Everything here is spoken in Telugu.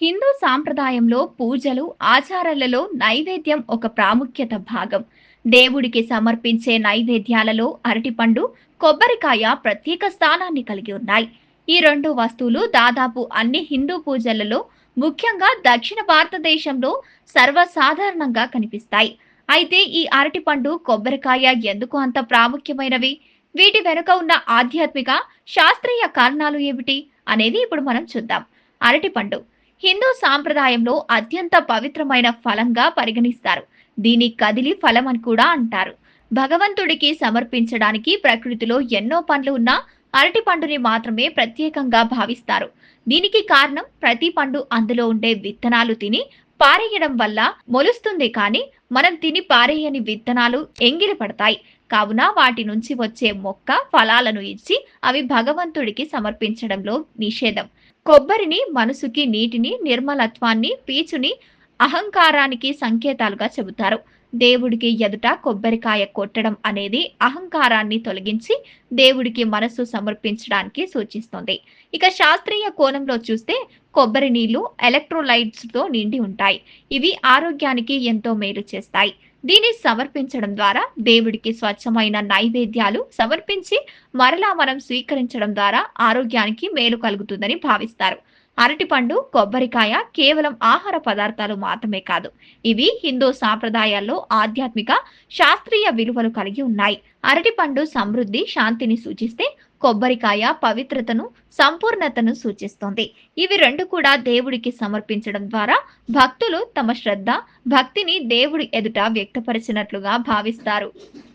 హిందూ సాంప్రదాయంలో పూజలు ఆచారాలలో నైవేద్యం ఒక ప్రాముఖ్యత భాగం. దేవుడికి సమర్పించే నైవేద్యాలలో అరటిపండు కొబ్బరికాయ ప్రత్యేక స్థానాన్ని కలిగి ఉన్నాయి. ఈ రెండు వస్తువులు దాదాపు అన్ని హిందూ పూజలలో ముఖ్యంగా దక్షిణ భారతదేశంలో సర్వసాధారణంగా కనిపిస్తాయి. అయితే ఈ అరటిపండు కొబ్బరికాయ ఎందుకు అంత ప్రాముఖ్యమైనవి? వీటి వెనుక ఉన్న ఆధ్యాత్మిక శాస్త్రీయ కారణాలు ఏమిటి? అనేది ఇప్పుడు మనం చూద్దాం. అరటిపండు. హిందూ సాంప్రదాయంలో అత్యంత పవిత్రమైన ఫలంగా పరిగణిస్తారు. దీని కదిలి ఫలం అని కూడా అంటారు. భగవంతుడికి సమర్పించడానికి ప్రకృతిలో ఎన్నో పండ్లు ఉన్నా అరటి పండుని మాత్రమే ప్రత్యేకంగా భావిస్తారు. దీనికి కారణం ప్రతి పండు అందులో ఉండే విత్తనాలు తిని పారేయడం వల్ల మొలుస్తుంది కానీ మనం తిని పారేయని విత్తనాలు ఎంగిలి పడతాయి. కావున వాటి నుంచి వచ్చే మొక్క ఫలాలను ఇచ్చి అవి భగవంతుడికి సమర్పించడంలో నిషేధం. కొబ్బరిని మనసుకి నీటిని నిర్మలత్వాన్ని పీచుని అహంకారానికి సంకేతాలుగా చెబుతారు. దేవుడికి ఎదుట కొబ్బరికాయ కొట్టడం అనేది అహంకారాన్ని తొలగించి దేవుడికి మనస్సు సమర్పించడానికి సూచిస్తుంది. ఇక శాస్త్రీయ కోణంలో చూస్తే కొబ్బరి నీళ్ళు ఎలక్ట్రోలైట్స్తో నిండి ఉంటాయి. ఇవి ఆరోగ్యానికి ఎంతో మేలు చేస్తాయి. దీన్ని సమర్పించడం ద్వారా దేవుడికి స్వచ్ఛమైన నైవేద్యాలు సమర్పించి మరలా మనం స్వీకరించడం ద్వారా ఆరోగ్యానికి మేలు కలుగుతుందని భావిస్తారు. అరటిపండు కొబ్బరికాయ కేవలం ఆహార పదార్థాలు మాత్రమే కాదు. ఇవి హిందూ సాంప్రదాయాల్లో ఆధ్యాత్మిక శాస్త్రీయ విలువలు కలిగి ఉన్నాయి. అరటిపండు సమృద్ధి శాంతిని సూచిస్తే కొబ్బరికాయ పవిత్రతను సంపూర్ణతను సూచిస్తుంది. ఇవి రెండు కూడా దేవుడికి సమర్పించడం ద్వారా భక్తులు తమ శ్రద్ధ భక్తిని దేవుడి ఎదుట వ్యక్తపరిచినట్లుగా భావిస్తారు.